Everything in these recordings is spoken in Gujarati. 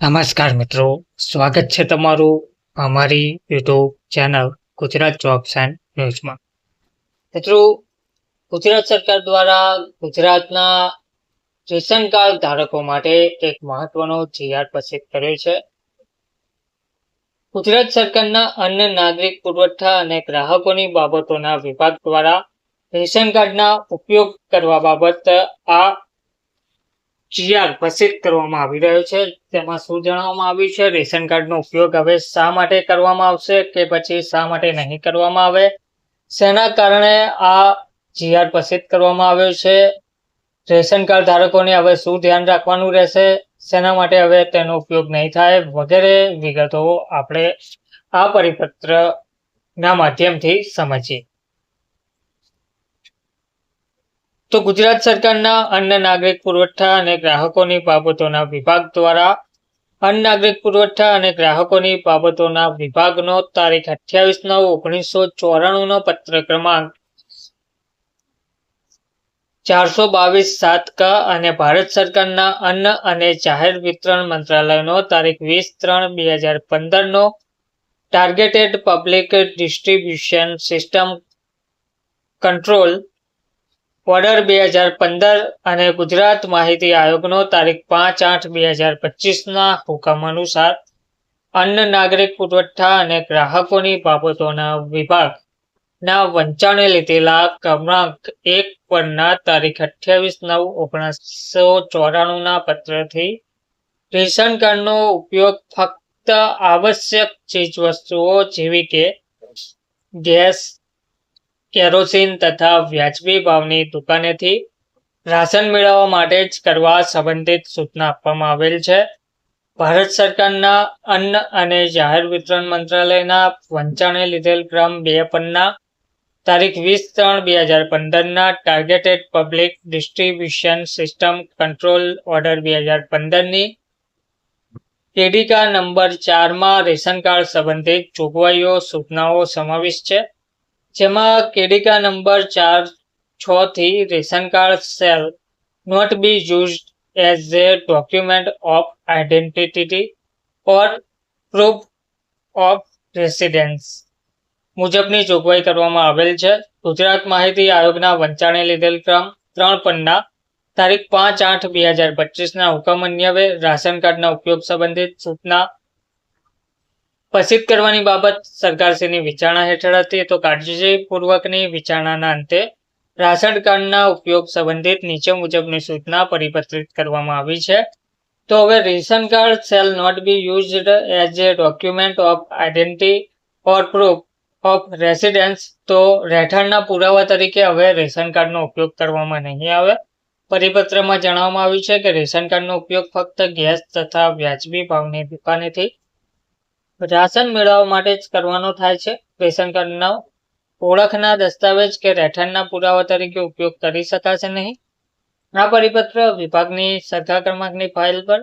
નમસ્કાર મિત્રો, સ્વાગત છે તમારું અમારી YouTube channel Gujarat jobs and ન્યૂઝમાં. મિત્રો, ગુજરાત સરકાર દ્વારા ગુજરાતના રેશન કાર્ડ ધારકો માટે એક મહત્વનો જીઆર પસંદ કર્યો છે. ગુજરાત સરકારના અન્ન નાગરિક પુરવઠા અને ગ્રાહકોની બાબતોના વિભાગ દ્વારા રેશન કાર્ડના ઉપયોગ કરવા બાબત આ જીઆર પ્રસિદ્ધ કરવામાં આવી રહ્યો છે. તેમાં શું જણાવવામાં આવ્યું છે? રેશન કાર્ડનો ઉપયોગ હવે શા માટે કરવામાં આવશે કે પછી શા માટે નહીં કરવામાં આવે? શેના કારણે આ જીઆર પ્રસિદ્ધ કરવામાં આવ્યો છે? રેશન કાર્ડ ધારકોને હવે શું ધ્યાન રાખવાનું રહેશે? શેના માટે હવે તેનો ઉપયોગ નહીં થાય? વગેરે વિગતો આપણે આ પરિપત્રના માધ્યમથી સમજીએ. તો ગુજરાત સરકારના અન્ન નાગરિક પુરવઠા અને ગ્રાહકોની બાબતોના વિભાગ દ્વારા અન્ન નાગરિક પુરવઠા અને ગ્રાહકોની બાબતોના વિભાગનો તારીખ અઠ્યાવીસ નવ ઓગણીસો ચોરાણુંનો પત્ર ક્રમાંક ચારસો બાવીસ સાત ક અને ભારત સરકારના અન્ન અને જાહેર વિતરણ મંત્રાલયનો તારીખ વીસ ત્રણ બે હજાર પંદરનો targeted public distribution system control order બે હજાર પંદર અને ગુજરાત માહિતી આયોગનો તારીખ પાંચ આઠ બે હજાર પચીસના હુકમ અનુસાર અન્ન નાગરિક પુરવઠા અને ગ્રાહકોની બાબતોના વિભાગના વંચાણે લીધેલા ક્રમાંક એક પરના તારીખ અઠ્યાવીસ નવ ઓગણીસો ચોરાણુંના પત્રથી રેશન કાર્ડનો ઉપયોગ ફક્ત આવશ્યક ચીજવસ્તુઓ જેવી કે ગેસ કેરોસીન તથા વ્યાજબી ભાવની દુકાનેથી રાશન મેળવવા માટે જ કરવા સંબંધિત સૂચના આપવામાં આવેલ છે. ભારત સરકારના અન્ન અને જાહેર વિતરણ મંત્રાલયના વંચાણે લીધેલ ક્રમ બે પન્ના તારીખ વીસ ત્રણ બે હજાર પંદરના targeted public distribution system control order બે હજાર પંદરની એડિકા નંબર ચારમાં રેશન કાર્ડ સંબંધિત જોગવાઈઓ સૂચનાઓ સમાવિષ્ટ છે. જેમાં કેડિકા નંબર ચાર છ થી ration card shall not be use as a document of identity or proof of residence મુજબની જોગવાઈ કરવામાં આવેલ છે. ગુજરાત માહિતી આયોગના વંચાણે લીધેલ ક્રમ ત્રણ પન્ના તારીખ પાંચ આઠ બે હજાર પચીસના હુકમ અન્યવે રાશન કાર્ડના ઉપયોગ સંબંધિત સૂચના પ્રસિદ્ધ કરવાની બાબત સરકારશ્રીની વિચારણા હેઠળ હતી. તો કાળજીપૂર્વકની વિચારણાના અંતે રાશન કાર્ડના ઉપયોગ સંબંધિત નીચે મુજબની સૂચના પરિપત્રિત કરવામાં આવી છે. તો હવે ration card shall not be used as a document of identity or proof of residence તો રહેઠાણના પુરાવા તરીકે હવે રેશન કાર્ડનો ઉપયોગ કરવામાં નહીં આવે. પરિપત્રમાં જણાવવામાં આવ્યું છે કે રેશન કાર્ડનો ઉપયોગ ફક્ત ગેસ તથા વ્યાજબી ભાવની દુકાનેથી રાશન મેળવવા માટે જ કરવાનો થાય છે. રેશન કાર્ડનો ઓળખના દસ્તાવેજ કે રહેઠાણના પુરાવા તરીકે ઉપયોગ કરી શકાશે નહીં. આ પરિપત્ર વિભાગની સરકાર ક્રમાંકની ફાઇલ પર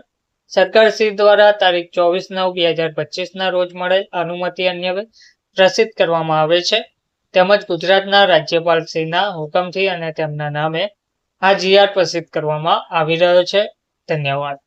સરકારશ્રી દ્વારા તારીખ ચોવીસ નવ બે હજાર પચીસના રોજ મળેલ અનુમતિ અન્ય પ્રસિદ્ધ કરવામાં આવે છે. તેમજ ગુજરાતના રાજ્યપાલશ્રીના હુકમથી અને તેમના નામે આ જીઆર પ્રસિદ્ધ કરવામાં આવી રહ્યો છે. ધન્યવાદ.